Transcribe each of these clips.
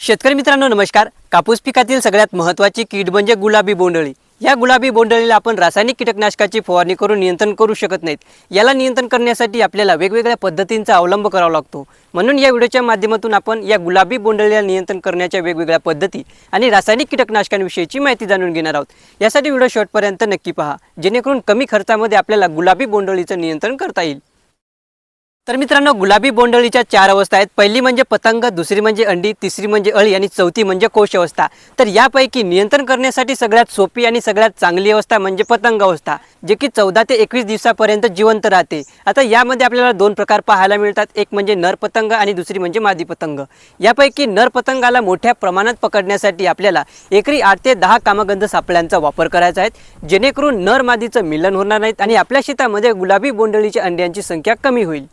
शेतकरी मित्रांनो नमस्कार. कापूस पिकातील सगळ्यात महत्त्वाची कीड म्हणजे गुलाबी बोंडळी या गुलाबी बोंडळीला आपण रासायनिक कीटकनाशकाची फवारणी करून नियंत्रण करू शकत नाहीत. याला नियंत्रण करण्यासाठी आपल्याला वेगवेगळ्या पद्धतींचा अवलंब करावा लागतो. म्हणून या व्हिडिओच्या माध्यमातून आपण या गुलाबी बोंडळीला नियंत्रण करण्याच्या वेगवेगळ्या पद्धती आणि रासायनिक कीटकनाशकांविषयीची माहिती जाणून घेणार आहोत. यासाठी व्हिडिओ शेवटपर्यंत नक्की पहा. जेणेकरून कमी खर्चामध्ये आपल्याला गुलाबी बोंडळीचं नियंत्रण करता येईल. तर मित्रांनो गुलाबी बोंडअळीच्या चार अवस्था आहेत. पहिली म्हणजे पतंग दुसरी म्हणजे अंडी तिसरी म्हणजे अळी आणि चौथी म्हणजे कोश अवस्था. तर यापैकी नियंत्रण करण्यासाठी सगळ्यात सोपी आणि सगळ्यात चांगली अवस्था म्हणजे पतंग अवस्था जे की चौदा ते एकवीस दिवसापर्यंत जिवंत राहते. आता यामध्ये आपल्याला दोन प्रकार पाहायला मिळतात. एक म्हणजे नर पतंग आणि दुसरी म्हणजे मादी पतंग. यापैकी नर पतंगाला मोठ्या प्रमाणात पकडण्यासाठी आपल्याला एकरी आठ ते दहा कामगंध सापळ्यांचा वापर करायचा आहे जेणेकरून नर मादीचं मिलन होणार नाहीत आणि आपल्या शेतामध्ये गुलाबी बोंडळीच्या अंड्यांची संख्या कमी होईल.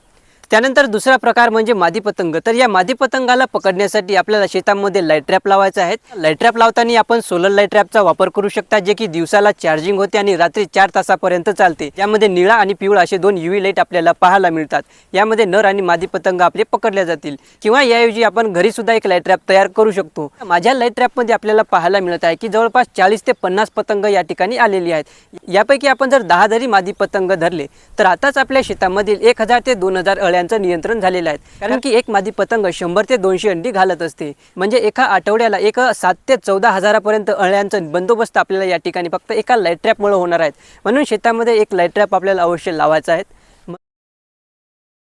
त्यानंतर दुसरा प्रकार म्हणजे मादी पतंग. तर या मादी पतंगाला पकडण्यासाठी आपल्याला शेतामध्ये लाइट ट्रॅप लावायचा आहे लाइट ट्रॅप लावताना आपण सोलर लाइट ट्रॅपचा वापर करू शकता जे की दिवसाला चार्जिंग होते आणि रात्री चार तासापर्यंत चालते. यामध्ये निळा आणि पिवळा असे दोन युवी लाइट आपल्याला पाहायला मिळतात. यामध्ये नर आणि मादी पतंग आपले पकडले जातील. किंवा याऐवजी आपण घरी सुद्धा एक लाइट ट्रॅप तयार करू शकतो. माझ्या लाइट ट्रॅपमध्ये आपल्याला पाहायला मिळत आहे की जवळपास चाळीस ते पन्नास पतंग या ठिकाणी आलेली आहेत. यापैकी आपण जर दहा जरी मादी पतंग धरले तर आताच आपल्या शेतामधील एक हजार ते दोन हजार अळ्यांचं नियंत्रण झालेलं आहे. कारण की एक मादी पतंग शंभर ते दोनशे अंडी घालत असते. म्हणजे एका आठवड्याला एक सात ते चौदा हजारापर्यंत अळ्यांचं बंदोबस्त आपल्याला या ठिकाणी फक्त एका लाइट ट्रॅपमुळे होणार आहेत. म्हणून शेतामध्ये एक लाइट ट्रॅप आपल्याला अवश्य लावायचा आहे.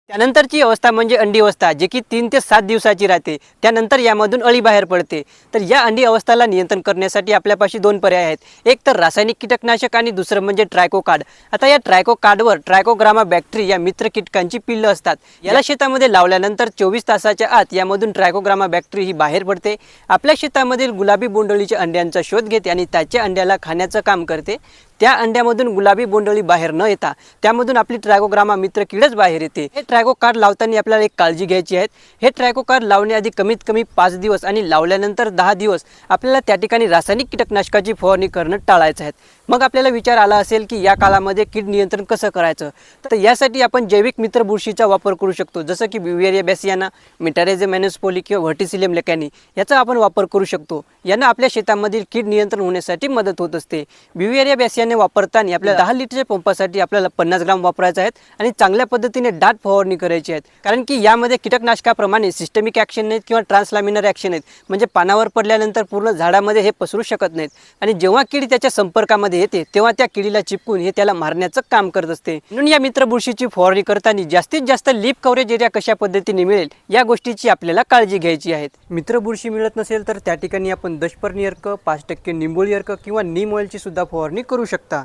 त्यानंतरची अवस्था म्हणजे अंडी अवस्था जे की तीन ते सात दिवसाची राहते. त्यानंतर यामधून अळी बाहेर पडते. तर या अंडी अवस्थाला नियंत्रण करण्यासाठी आपल्यापाशी दोन पर्याय आहेत. एक तर रासायनिक कीटकनाशक आणि दुसरं म्हणजे ट्रायको कार्ड आता या ट्रायको कार्डवर ट्रायकोग्रामा बॅक्टेरी या मित्र कीटकांची पिल्लं असतात. याला शेतामध्ये लावल्यानंतर चोवीस तासाच्या आत यामधून ट्रायकोग्रामा बॅक्टेरी ही बाहेर पडते. आपल्या शेतामधील गुलाबी बोंडळीच्या अंड्यांचा शोध घेते आणि त्याच्या अंड्याला खाण्याचं काम करते. त्या अंड्यामधून गुलाबी बोंडअळी बाहेर न येता त्यामधून आपली ट्रॅगोग्रामा मित्र किडच बाहेर येते. हे ट्रॅगो कार्ड लावताना आपल्याला एक काळजी घ्यायची आहे. हे ट्रॅगो कार्ड लावण्याआधी कमीत कमी पाच दिवस आणि लावल्यानंतर दहा दिवस आपल्याला त्या ठिकाणी रासायनिक कीटकनाशकाची फवारणी करणं टाळायचं आहे. मग आपल्याला विचार आला असेल की या काळामध्ये कीड नियंत्रण कसं करायचं? तर यासाठी आपण जैविक मित्र बुरशीचा वापर करू शकतो. जसं की ब्युवेरिया बॅसियाना मिटारेझे मॅनोस्पोली किंवा व्हर्टिसिलियम लेकॅनी याचा आपण वापर करू शकतो. यांना आपल्या शेतामधील कीड नियंत्रण होण्यासाठी मदत होत असते. ब्युवेरिया बॅसियाने वापरताना आपल्या दहा लिटरच्या पंपासाठी आपल्याला पन्नास ग्राम वापरायचे आहेत आणि चांगल्या पद्धतीने दाट फवारणी करायची आहेत. कारण की यामध्ये कीटकनाशकाप्रमाणे सिस्टमिक ॲक्शन नाहीत किंवा ट्रान्सलामिनर ॲक्शन आहेत. म्हणजे पानावर पडल्यानंतर पूर्ण झाडामध्ये हे पसरू शकत नाहीत. आणि जेव्हा कीड त्याच्या संपर्कामध्ये येते तेव्हा त्या किडीला चिपकून हे त्याला मारण्याचं काम करत असते. म्हणून या मित्र बुरशीची फवारणी करताना जास्तीत जास्त लीप कव्हरेज एरिया कशा पद्धतीने मिळेल या गोष्टीची आपल्याला काळजी घ्यायची आहे. मित्र बुरशी मिळत नसेल तर त्या ठिकाणी आपण दशपर्णी अर्क पाच टक्के निंबोळी अर्क किंवा नीम ऑइलची सुद्धा फवारणी करू शकता.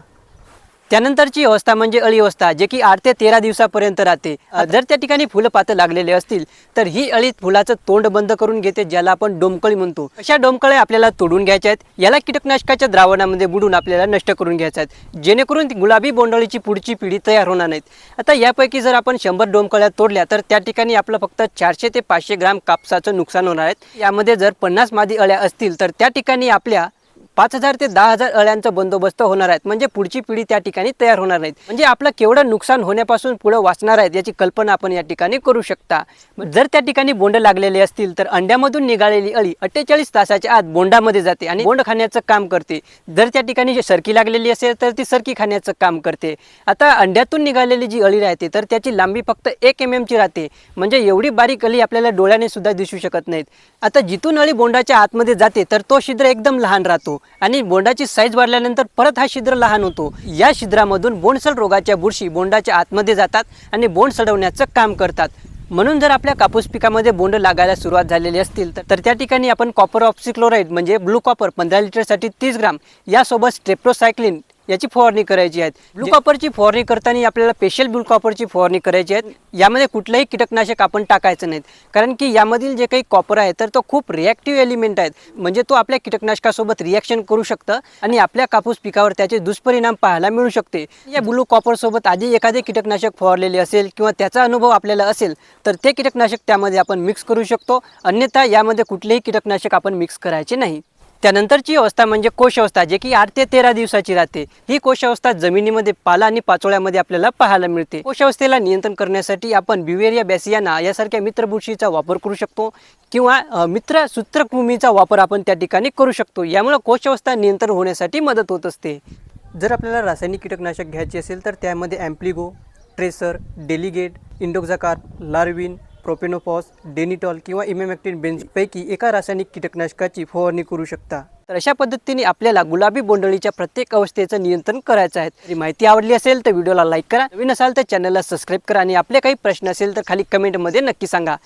त्यानंतरची अवस्था म्हणजे अळी अवस्था जे की आठ ते तेरा दिवसापर्यंत राहते. जर त्या ठिकाणी फुलं पातं लागलेले असतील तर ही अळी फुलाचं तोंड बंद करून घेते ज्याला आपण डोमकळी म्हणतो. अशा डोमकळ्या आपल्याला तोडून घ्यायच्या आहेत. याला कीटकनाशकाच्या द्रावणामध्ये बुडून आपल्याला नष्ट करून घ्यायच्या आहेत. जेणेकरून ती गुलाबी बोंडअळीची पुढची पिढी तयार होणार नाहीत. आता यापैकी जर आपण शंभर डोमकळ्या तोडल्या तर त्या ठिकाणी आपलं फक्त चारशे ते पाचशे ग्राम कापसाचं नुकसान होणार आहे. यामध्ये जर पन्नास मादी अळ्या असतील तर त्या ठिकाणी आपल्या पाच हजार ते दहा हजार अळ्यांचा बंदोबस्त होणार आहेत. म्हणजे पुढची पिढी त्या ठिकाणी तयार होणार नाहीत. म्हणजे आपलं केवढं नुकसान होण्यापासून पुढे वाचणार आहेत याची कल्पना आपण या ठिकाणी करू शकता. जर त्या ठिकाणी बोंड लागलेले असतील तर अंड्यामधून निघालेली अळी अठ्ठेचाळीस तासाच्या आत बोंडामध्ये जाते आणि बोंड खाण्याचं काम करते. जर त्या ठिकाणी जी सरकी लागलेली असेल तर ती सरकी खाण्याचं काम करते. आता अंड्यातून निघालेली जी अळी राहते तर त्याची लांबी फक्त एक एम एमची राहते. म्हणजे एवढी बारीक अळी आपल्याला डोळ्याने सुद्धा दिसू शकत नाहीत. आता जिथून अळी बोंडाच्या आतमध्ये जाते तर तो छिद्र एकदम लहान राहतो. आणि बोंडाची साईज वाढल्यानंतर परत हा छिद्र लहान होतो. या छिद्रामधून बोंडसड रोगाच्या बुरशी बोंडाच्या आतमध्ये जातात आणि बोंड सडवण्याचं काम करतात. म्हणून जर आपल्या कापूस पिकामध्ये बोंड लागायला सुरुवात झालेली असतील तर- त्या ठिकाणी आपण कॉपर ऑप्सिक्लोराईड म्हणजे ब्लू कॉपर पंधरा लिटरसाठी तीस ग्राम यासोबत स्ट्रेप्टोसायक्लिन याची फवारणी करायची आहे ब्लू कॉपरची फवारणी करताना आपल्याला स्पेशल ब्लू कॉपरची फवारणी करायची आहे यामध्ये कुठलंही कीटकनाशक आपण टाकायचं नाहीत. कारण की यामधील जे काही कॉपर आहे तर तो खूप रिॲक्टिव्ह एलिमेंट आहेत. म्हणजे तो आपल्या कीटकनाशकासोबत रिॲक्शन करू शकतं आणि आपल्या कापूस पिकावर त्याचे दुष्परिणाम पाहायला मिळू शकते. या ब्लू कॉपरसोबत आधी एखादे कीटकनाशक फवारलेले असेल किंवा त्याचा अनुभव आपल्याला असेल तर ते कीटकनाशक त्यामध्ये आपण मिक्स करू शकतो. अन्यथा यामध्ये कुठलेही कीटकनाशक आपण मिक्स करायचे नाही. त्यानंतरची अवस्था म्हणजे कोश अवस्था जे की आठ ते तेरा दिवसाची राहते. ही कोश अवस्था जमिनीमध्ये पाला आणि पाचोळ्यामध्ये आपल्याला पाहायला मिळते. कोश अवस्थेला नियंत्रण करण्यासाठी आपण ब्युवेरिया बॅसियाना यासारख्या मित्रबुरशीचा वापर करू शकतो किंवा मित्र सूत्रकृमीचा वापर आपण त्या ठिकाणी करू शकतो. यामुळे कोश अवस्था नियंत्रण होण्यासाठी मदत होत असते. जर आपल्याला रासायनिक कीटकनाशक घ्यायचे असेल तर त्यामध्ये Ampligo Tracer Delegate indoxacarb Larvin प्रोपेनोपॉस Danitol किंवा इमेमॅक्टिन बेंजपैकी एका रासायनिक कीटकनाशकाची फवारणी करू शकता. तर अशा पद्धतीने आपल्याला गुलाबी बोंडळीच्या प्रत्येक अवस्थेचं नियंत्रण करायचं आहे. तरी माहिती आवडली असेल तर व्हिडिओला लाईक करा. नवीन असाल तर चॅनलला सबस्क्राईब करा आणि आपले काही प्रश्न असेल तर खाली कमेंटमध्ये नक्की सांगा.